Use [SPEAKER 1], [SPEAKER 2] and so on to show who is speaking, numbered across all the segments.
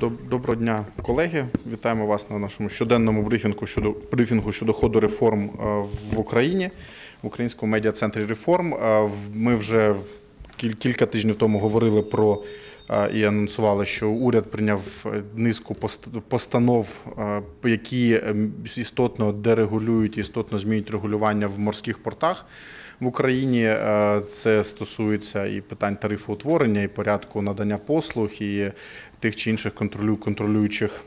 [SPEAKER 1] Доб- Доброго дня, колеги. Вітаємо вас на нашому щоденному брифінгу щодо брифінгу щодо ходу реформ е, в Україні в українському медіа центрі реформ. Е, Ми вже кілька тижнів тому говорили про е, і анонсували, що уряд прийняв низку пост- постанов, які е, істотно дерегулюють, істотно змінюють регулювання в морських портах. В Україні Е, це стосується і питань тарифоутворення, і порядку надання послуг, і тих чи інших контролюючих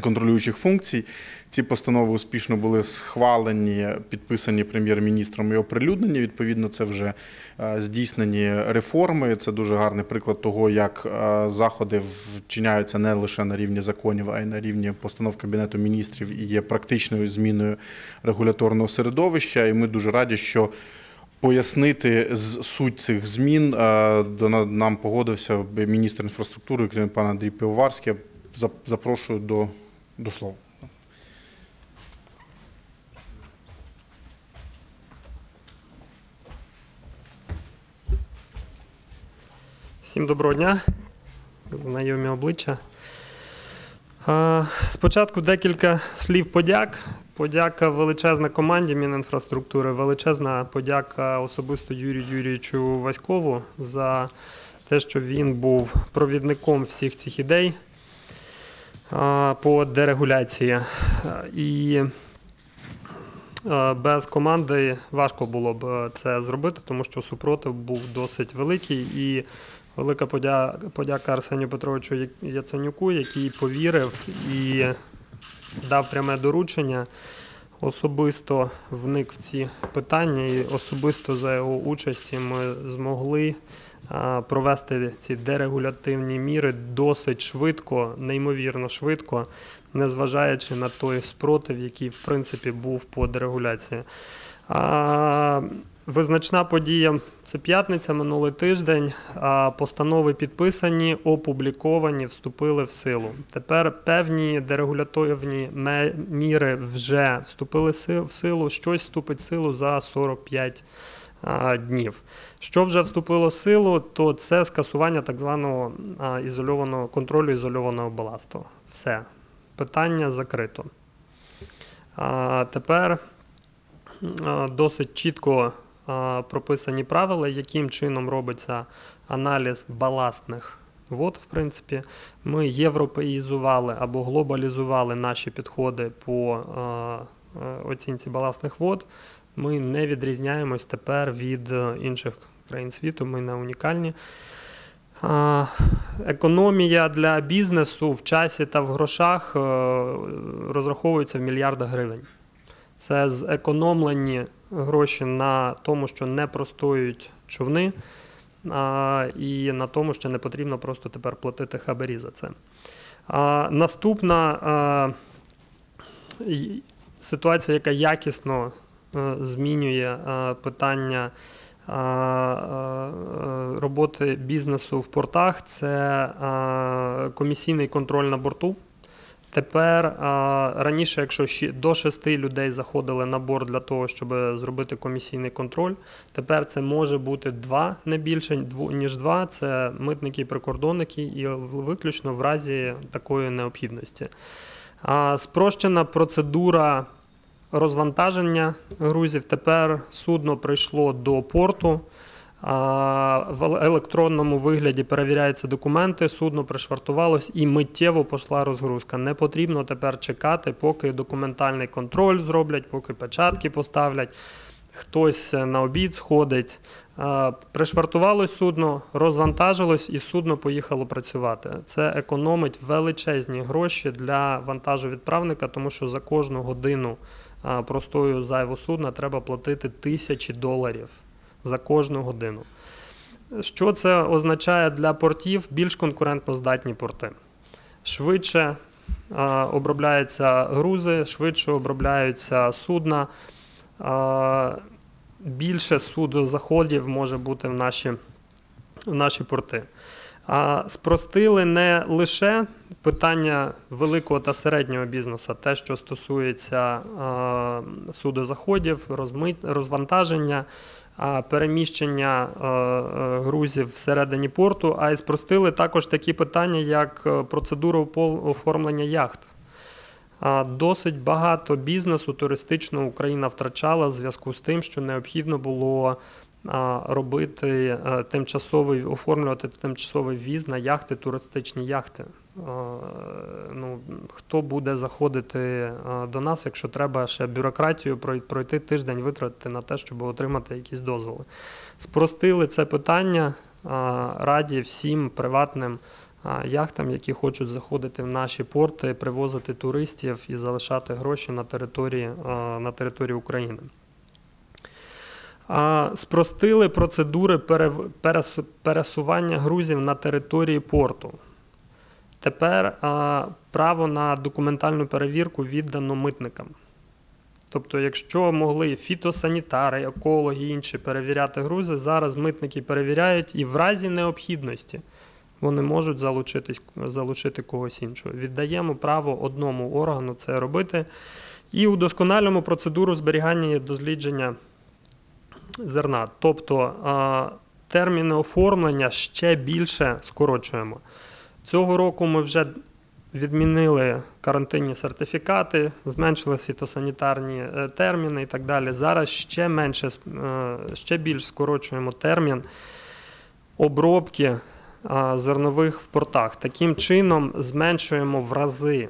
[SPEAKER 1] контролюючих функцій. Ці постанови успішно були схвалені, підписані прем'єр-міністром і оприлюднені. Відповідно, це вже е, здійснені реформи. Це дуже гарний приклад того, як е, заходи вчиняються не лише на рівні законів, а й на рівні постанов Кабінету міністрів і є практичною зміною регуляторного середовища. І ми дуже раді, що Пояснити суть цих змін е, до на- нам погодився міністр інфраструктури, крім пан Андрій Пивоварський. Запрошую до, до слова.
[SPEAKER 2] Всім доброго дня, знайомі обличчя. Спочатку декілька слів подяк. Подяка величезна команді Мінінфраструктури, величезна подяка особисто Юрію Юрійовичу Васькову за те, що він був провідником всіх цих ідей по дерегуляції. І без команди важко було б е, це зробити, тому що супротив був досить великий. І велика подя- подяка Арсенію Петровичу Яценюку, який повірив і дав пряме доручення. Особисто вник в ці питання, і особисто за його участі ми змогли провести ці дерегулятивні міри досить швидко, неймовірно швидко, незважаючи на той спротив, який в принципі був по дерегуляції. Визначна подія це п'ятниця, минулий тиждень. Постанови підписані, опубліковані, вступили в силу. Тепер певні дерегуляторні міри вже вступили в силу. Щось вступить в силу за 45 днів. Що вже вступило в силу, то це скасування так званого ізольованого контролю ізольованого баласту. Все. Питання закрито. Тепер досить чітко прописані правила, яким чином робиться аналіз баластних вод. В принципі, ми європеїзували або глобалізували наші підходи по оцінці баластних вод. Ми не відрізняємось тепер від е, інших країн світу. Ми не унікальні. Економія для бізнесу в часі та в грошах е, розраховується в мільярдах гривень. Це зекономлені гроші на тому, що не простоюють човни, а, і на тому, що не потрібно просто тепер платити хабарі за це. А, наступна а, ситуація, яка якісно е, змінює питання роботи бізнесу в портах, це комісійний контроль на борту. Тепер раніше, якщо до шести людей заходили на борт для того, щоб зробити комісійний контроль, тепер це може бути два, не більше ніж два. Це митники і прикордонники, і виключно в разі такої необхідності. Спрощена процедура розвантаження грузів. Тепер судно прийшло до порту. В електронному вигляді перевіряються документи, судно пришвартувалось і миттєво пішла розгрузка. Не потрібно тепер чекати, поки документальний контроль зроблять, поки печатки поставлять, хтось на обід сходить. Пришвартувалось судно, розвантажилось і судно поїхало працювати. Це економить величезні гроші для вантажовідправника, тому що за кожну годину простою зайву судна треба платити тисячі доларів за кожну годину. Що це означає для портів? Більш конкурентно здатні порти. Швидше а, обробляються грузи, швидше обробляються судна. А, більше судозаходів може бути в наші, в наші порти. А спростили не лише питання великого та середнього бізнесу, те, що стосується а, судозаходів, розмит, розвантаження, переміщення е, е, грузів всередині порту, а й спростили також такі питання, як е, процедура оформлення яхт. Досить багато бізнесу туристичного Україна втрачала в зв'язку з тим, що необхідно було робити тимчасовий, оформлювати тимчасовий віз на яхти, туристичні яхти. А, Ну, хто буде заходити до нас, якщо треба ще бюрократію пройти тиждень, витратити на те, щоб отримати якісь дозволи. Спростили це питання раді всім приватним яхтам, які хочуть заходити в наші порти, привозити туристів і залишати гроші на території, на території України. Спростили процедури пересування грузів на території порту. Тепер а, право на документальну перевірку віддано митникам. Тобто, якщо могли фітосанітари, екологи і інші перевіряти грузи, зараз митники перевіряють і в разі необхідності вони можуть залучитись, залучити когось іншого. Віддаємо право одному органу це робити. І удосконалюємо процедуру зберігання і дослідження зерна. Тобто терміни оформлення ще більше скорочуємо. Цього року ми вже відмінили карантинні сертифікати, зменшили фітосанітарні е, терміни і так далі. Зараз ще менше, е, ще більш скорочуємо термін обробки зернових в портах. Таким чином зменшуємо в рази,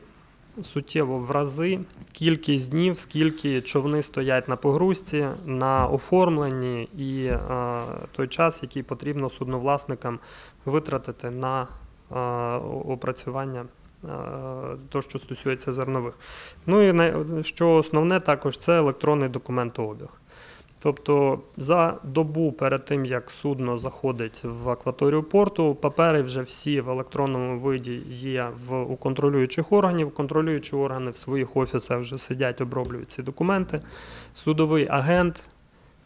[SPEAKER 2] суттєво в рази кількість днів, скільки човни стоять на погрузці, на оформленні і а, той час, який потрібно судновласникам витратити на опрацювання. То, що стосується зернових. Ну і що основне також це електронний документообіг. Тобто за добу перед тим, як судно заходить в акваторію порту, папери вже всі в електронному виді є в, у контролюючих органів. Контролюючі органи в своїх офісах вже сидять, оброблюють ці документи. Судовий агент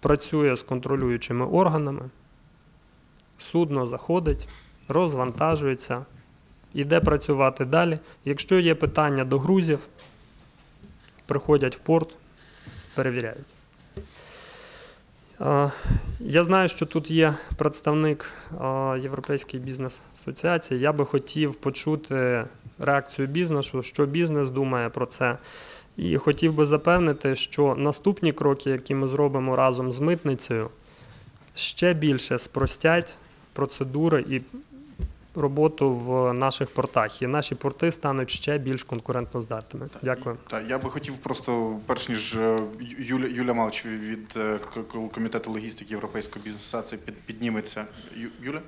[SPEAKER 2] працює з контролюючими органами. Судно заходить, розвантажується, іде працювати далі. Якщо є питання до грузів, приходять в порт, перевіряють. Я знаю, що тут є представник Європейської бізнес-асоціації. Я би хотів почути реакцію бізнесу, що бізнес думає про це. І хотів би запевнити, що наступні кроки, які ми зробимо разом з митницею, ще більше спростять процедури і роботу в наших портах. І наші порти стануть ще більш конкурентноздатними. Дякую.
[SPEAKER 1] Так, я би хотів просто, перш ніж е, Юля, Юля Малч від е, комітету логістики Європейської бізнесу, це підніметься. Юля?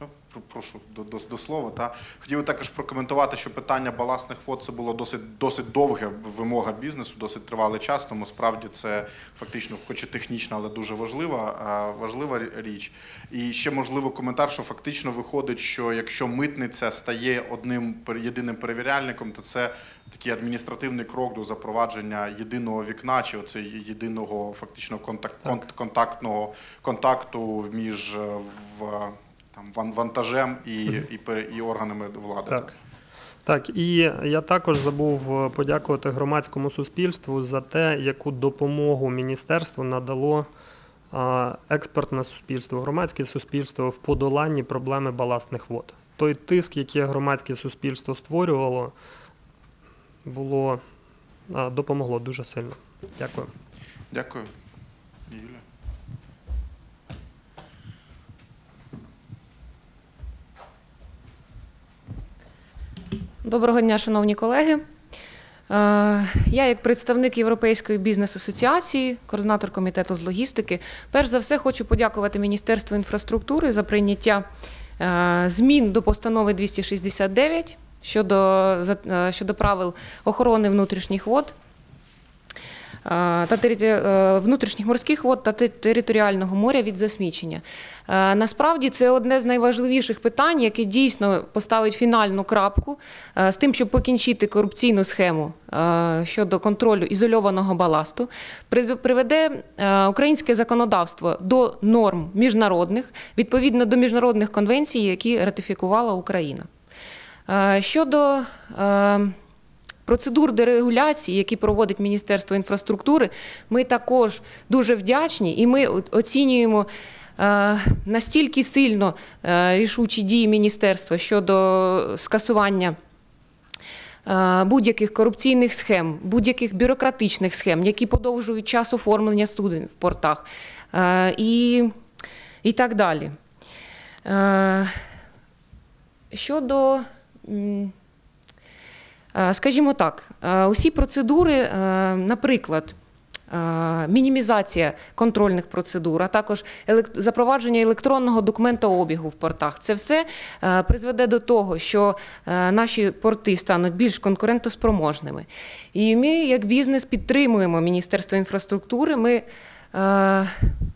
[SPEAKER 1] Ну, про- прошу до, до, до слова. Та. Хотів також прокоментувати, що питання баласних вод це було досить, досить довге вимога бізнесу, досить тривалий час, тому справді це фактично, хоч і технічна, але дуже важлива, важлива річ. І ще можливо коментар, що фактично виходить, що якщо митниця стає одним єдиним перевіряльником, то це такий адміністративний крок до запровадження єдиного вікна чи оце єдиного фактично контакт, контактного контакту між е, в, там, вантажем і, і, і органами влади.
[SPEAKER 2] Так. Так, і я також забув е, подякувати громадському суспільству за те, яку допомогу міністерство надало експертне суспільство, громадське суспільство в подоланні проблеми баластних вод. Той тиск, який громадське суспільство створювало, було допомогло дуже сильно. Дякую.
[SPEAKER 1] Дякую. Юля.
[SPEAKER 3] Доброго дня, шановні колеги. Е, Я, як представник Європейської бізнес-асоціації, координатор комітету з логістики, перш за все хочу подякувати Міністерству інфраструктури за прийняття е, змін до постанови 269 щодо, е, щодо правил охорони внутрішніх вод та територи- е, внутрішніх морських вод та територіального моря від засмічення. Е, Насправді це одне з найважливіших питань, яке дійсно поставить фінальну крапку е, з тим, щоб покінчити корупційну схему е, щодо контролю ізольованого баласту, приведе е, українське законодавство до норм міжнародних відповідно до міжнародних конвенцій, які ратифікувала Україна. Е, Щодо е, процедур дерегуляції, які проводить Міністерство інфраструктури, ми також дуже вдячні і ми оцінюємо. е, Настільки сильно е, рішучі дії міністерства щодо скасування е, будь-яких корупційних схем, будь-яких бюрократичних схем, які подовжують час оформлення суден в портах і, і так далі. Щодо, скажімо так, е, усі процедури, е, наприклад, е, мінімізація контрольних процедур, а також запровадження електронного документообігу в портах. Це все е, призведе до того, що е, наші порти стануть більш конкурентоспроможними. І ми, як бізнес, підтримуємо Міністерство інфраструктури. Ми е,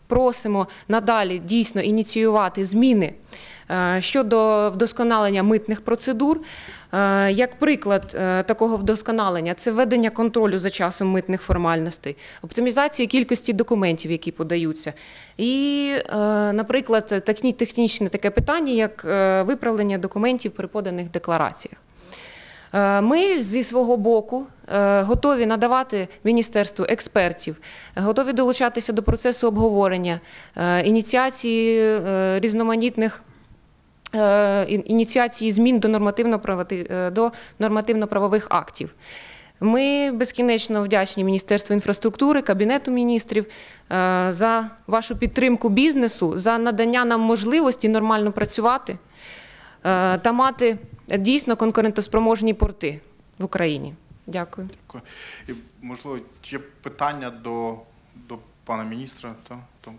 [SPEAKER 3] просимо надалі дійсно ініціювати зміни е, щодо вдосконалення митних процедур. Е, Як приклад е, такого вдосконалення, це введення контролю за часом митних формальностей, оптимізація кількості документів, які подаються. І, е, наприклад, технічне таке питання, як е, виправлення документів при поданих деклараціях. Е, Ми зі свого боку е, готові надавати міністерству експертів, готові долучатися до процесу обговорення, е, ініціації е, різноманітних. Е, ін- Ініціації змін е, до нормативно-правових актів. Ми безкінечно вдячні Міністерству інфраструктури, Кабінету міністрів е, за вашу підтримку бізнесу, за надання нам можливості нормально працювати та мати дійсно конкурентоспроможні порти в Україні. Дякую.
[SPEAKER 1] Дякую. І, можливо, є питання до, до пана міністра, то,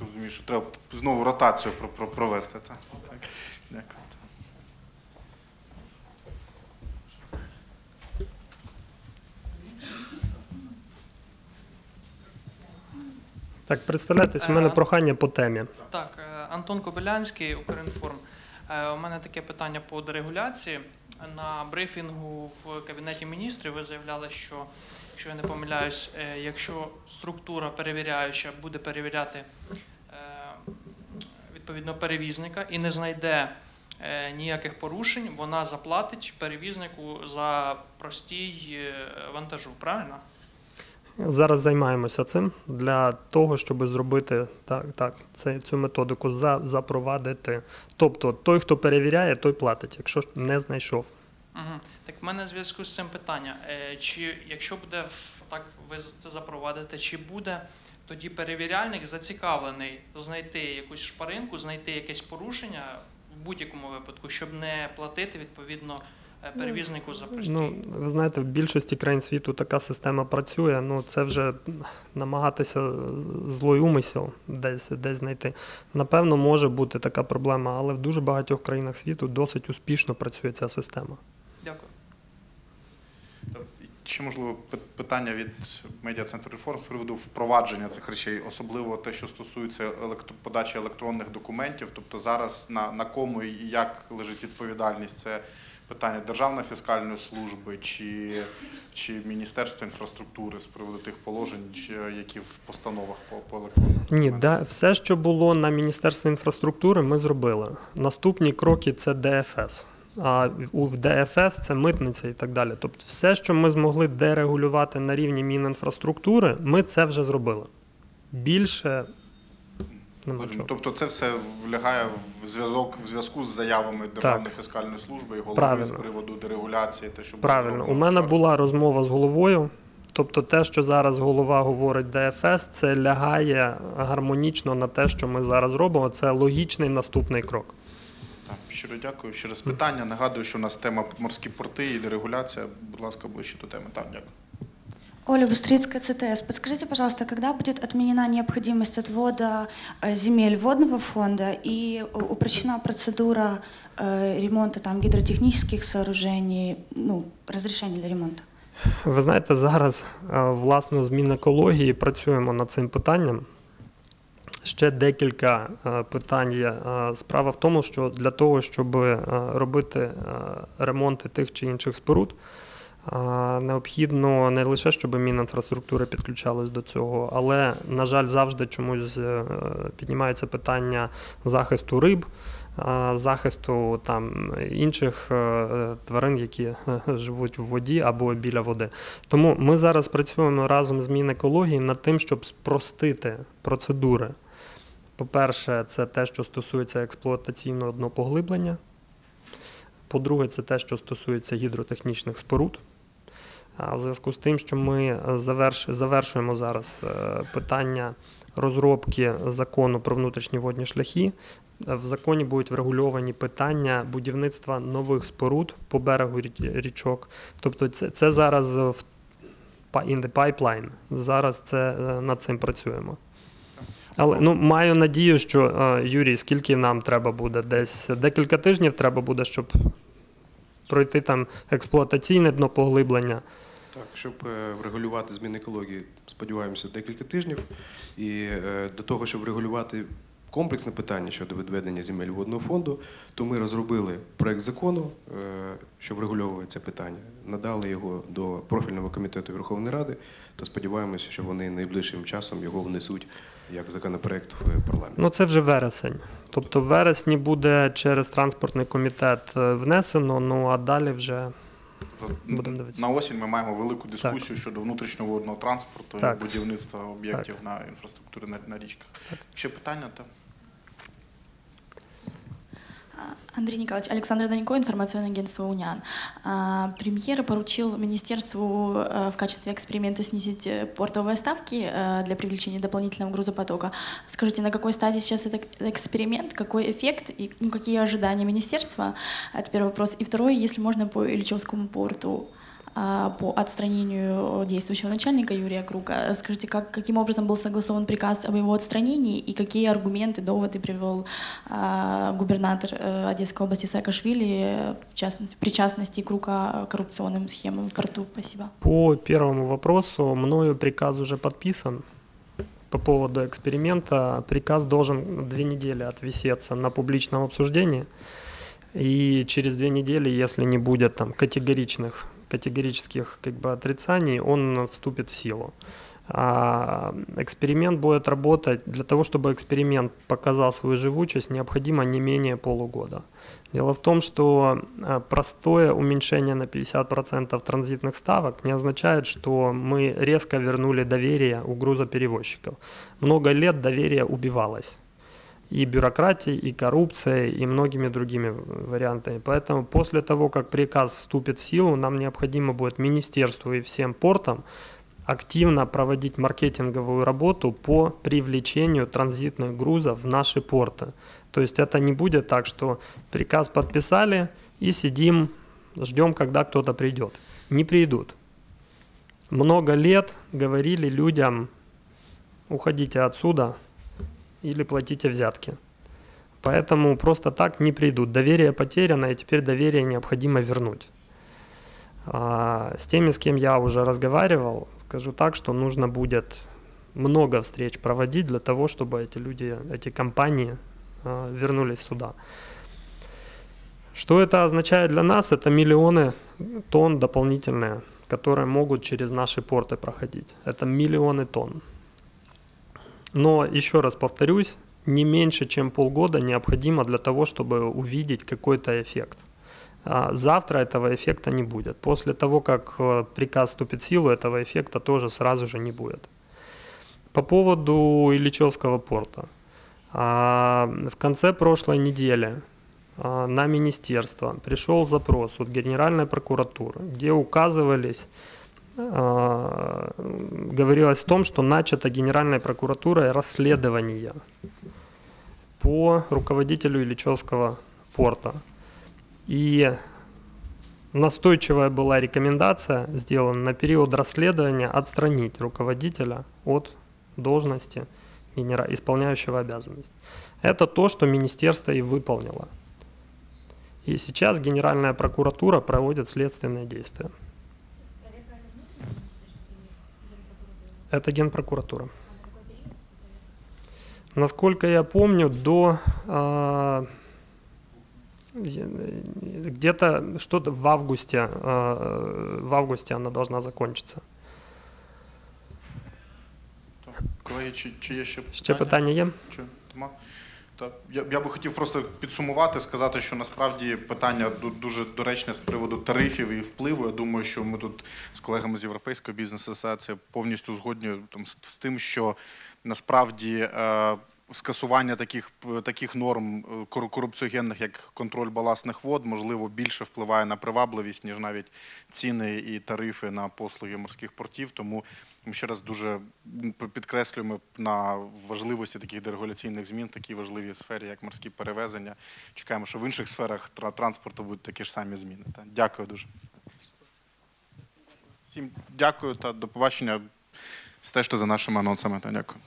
[SPEAKER 1] так розумію, що треба знову ротацію про, про, провести. Та? Так. Дякую.
[SPEAKER 2] Так, представляйтесь, у мене
[SPEAKER 4] Е,
[SPEAKER 2] прохання по темі.
[SPEAKER 4] Так, е, Антон Кобилянський, Укрінформ. Е, У мене таке питання по дерегуляції. На брифінгу в Кабінеті міністрів ви заявляли, що, якщо я не помиляюсь, е, якщо структура перевіряюча буде перевіряти е, відповідно перевізника і не знайде е, ніяких порушень, вона заплатить перевізнику за простій вантажу, правильно?
[SPEAKER 2] Зараз займаємося цим для того, щоб зробити так, так, цю методику за, запровадити. Тобто той, хто перевіряє, той платить, якщо не знайшов.
[SPEAKER 4] Угу. Так в мене в зв'язку з цим питання. Е, Чи якщо буде в- так ви це запровадите, чи буде тоді перевіряльник зацікавлений знайти якусь шпаринку, знайти якесь порушення в будь-якому випадку, щоб не платити відповідно е, перевізнику за простій?
[SPEAKER 2] Ну, ви знаєте, в більшості країн світу така система працює. Ну, це вже намагатися злой умисел десь, десь знайти. Напевно, може бути така проблема, але в дуже багатьох країнах світу досить успішно працює ця система.
[SPEAKER 1] Ще можливо питання від медіа центру реформ з приводу впровадження цих речей, особливо те, що стосується електро- подачі електронних документів. Тобто зараз на, на кому і як лежить відповідальність, це питання Державної фіскальної служби чи, чи Міністерства інфраструктури з приводу тих положень, які в постановах по, по електронних
[SPEAKER 2] Ні, да, все, що було на Міністерстві інфраструктури, ми зробили. Наступні кроки це ДФС. А у в ДФС це митниця і так далі. Тобто, все, що ми змогли дерегулювати на рівні Мінінфраструктури, ми це вже зробили. Більше нема чого.
[SPEAKER 1] Тобто це все влягає в зв'язок в зв'язку з заявами Державної фіскальної служби і голови
[SPEAKER 2] Правильно.
[SPEAKER 1] з приводу дерегуляції, те, що
[SPEAKER 2] Правильно, у мене
[SPEAKER 1] вчора.
[SPEAKER 2] була розмова з головою. Тобто, те, що зараз голова говорить ДФС, це лягає гармонічно на те, що ми зараз робимо. Це логічний наступний крок.
[SPEAKER 1] Так, щиро дякую. Ще раз питання. Нагадую, що у нас тема морські порти і дерегуляція. Будь ласка, ближче до теми. Так, дякую.
[SPEAKER 5] Оля Быстрицкая, ЦТС. Подскажите, пожалуйста, когда будет отменена необходимость отвода э, земель водного фонда и э, упрощена процедура э, ремонта там гидротехнических сооружений, ну, разрешения для ремонта?
[SPEAKER 2] Ви знаєте, зараз е, власно з Мінекології працюємо над цим питанням. Ще декілька е, питань є. Е, Справа в тому, що для того, щоб е, робити ремонти тих чи інших споруд, Необхідно не лише, щоб Мінінфраструктури підключалось до цього, але, на жаль, завжди чомусь піднімається питання захисту риб, захисту там інших тварин, які живуть в воді або біля води. Тому ми зараз працюємо разом з Мінекології над тим, щоб спростити процедури. По-перше, це те, що стосується експлуатаційного днопоглиблення. По-друге, це те, що стосується гідротехнічних споруд. А в зв'язку з тим, що ми заверш... завершуємо зараз е, питання розробки закону про внутрішні водні шляхи, е, в законі будуть врегульовані питання будівництва нових споруд по берегу річок. Тобто, це, це зараз в in the pipeline. Зараз це е, над цим працюємо. Але ну маю надію, що е, Юрій, скільки нам треба буде? Десь декілька тижнів треба буде, щоб пройти там експлуатаційне дно поглиблення.
[SPEAKER 6] Так, щоб е, врегулювати зміни екології, сподіваємося, декілька тижнів. І е, до того, щоб регулювати комплексне питання щодо відведення земель водного фонду, то ми розробили проект закону, е, що врегульовує це питання. Надали його до профільного комітету Верховної Ради та сподіваємося, що вони найближчим часом його внесуть як законопроект в парламент.
[SPEAKER 2] Ну це вже вересень. Тобто в вересні буде через транспортний комітет е, внесено, ну а далі вже Будемо дивитися.
[SPEAKER 1] На осінь ми маємо велику дискусію щодо внутрішнього водного транспорту
[SPEAKER 2] Так.
[SPEAKER 1] і будівництва об'єктів на інфраструктури на, на річках. Ще питання то
[SPEAKER 7] Андрей Николаевич, Александр Данько, информационное агентство «Униан». А, Премьер поручил министерству э, в качестве эксперимента снизить э, портовые ставки э, для привлечения дополнительного грузопотока. Скажите, на какой стадии сейчас этот эксперимент, какой эффект и ну, какие ожидания министерства? Это первый вопрос. И второй, если можно, по Ильичевскому порту по отстранению действующего начальника Юрия Круга. Скажите, как, каким образом был согласован приказ об его отстранении и какие аргументы, доводы привел а, губернатор э, Одесской области Саакашвили, э, в частности, в причастности Круга к коррупционным схемам в порту? Спасибо.
[SPEAKER 2] По первому вопросу мною приказ уже подписан. По поводу эксперимента приказ должен две недели отвисеться на публичном обсуждении. И через две недели, если не будет там категоричных, категорических как бы, отрицаний, он вступит в силу. А эксперимент будет работать, для того, чтобы эксперимент показал свою живучесть, необходимо не менее полугода. Дело в том, что э, простое уменьшение на 50% транзитных ставок не означает, что мы резко вернули доверие у грузоперевозчиков. Много лет доверие убивалось и бюрократией, и коррупцией, и многими другими вариантами. Поэтому после того, как приказ вступит в силу, нам необходимо будет министерству и всем портам активно проводить маркетинговую работу по привлечению транзитных грузов в наши порты. То есть это не будет так, что приказ подписали и сидим, ждем, когда кто-то придет. Не придут. Много лет говорили людям, уходите отсюда или платите взятки. Поэтому просто так не придут. Доверие потеряно, и теперь доверие необходимо вернуть. А, с теми, с кем я уже разговаривал, скажу так, что нужно будет много встреч проводить для того, чтобы эти люди, эти компании а, вернулись сюда. Что это означает для нас? Это миллионы тонн дополнительные, которые могут через наши порты проходить. Это миллионы тонн. Но еще раз повторюсь, не меньше, чем полгода необходимо для того, чтобы увидеть какой-то эффект. А Завтра этого эффекта не будет. После того, как э, приказ вступит в силу, этого эффекта тоже сразу же не будет. По поводу Ильичевского порта. А, В конце прошлой недели а, на министерство пришел запрос от Генеральной прокуратуры, где указывались говорилось о том, что начато Генеральной прокуратурой расследование по руководителю Ильичевского порта. И настойчивая была рекомендация сделана на период расследования отстранить руководителя от должности исполняющего обязанность. Это то, что министерство и выполнило. И сейчас Генеральная прокуратура проводит следственные действия. Это Генпрокуратура. Насколько я помню, до а, Где-то что-то в августе, э, в августе она должна закончиться.
[SPEAKER 1] Колеги, чи, чи є ще
[SPEAKER 2] Ще питання є?
[SPEAKER 1] Чи нема? Я, я би хотів просто підсумувати, сказати, що насправді питання ду- дуже доречне з приводу тарифів і впливу. Я думаю, що ми тут з колегами з Європейської бізнес асоціації повністю згодні там, з, з тим, що насправді е, скасування таких, таких норм е, корупціогенних, як контроль баласних вод, можливо, більше впливає на привабливість, ніж навіть ціни і тарифи на послуги морських портів. Тому ми ще раз дуже підкреслюємо на важливості таких дерегуляційних змін в такій важливій сфері, як морські перевезення. Чекаємо, що в інших сферах транспорту будуть такі ж самі зміни. Дякую дуже. Всім дякую та до побачення. Стежте за нашими анонсами. Дякую.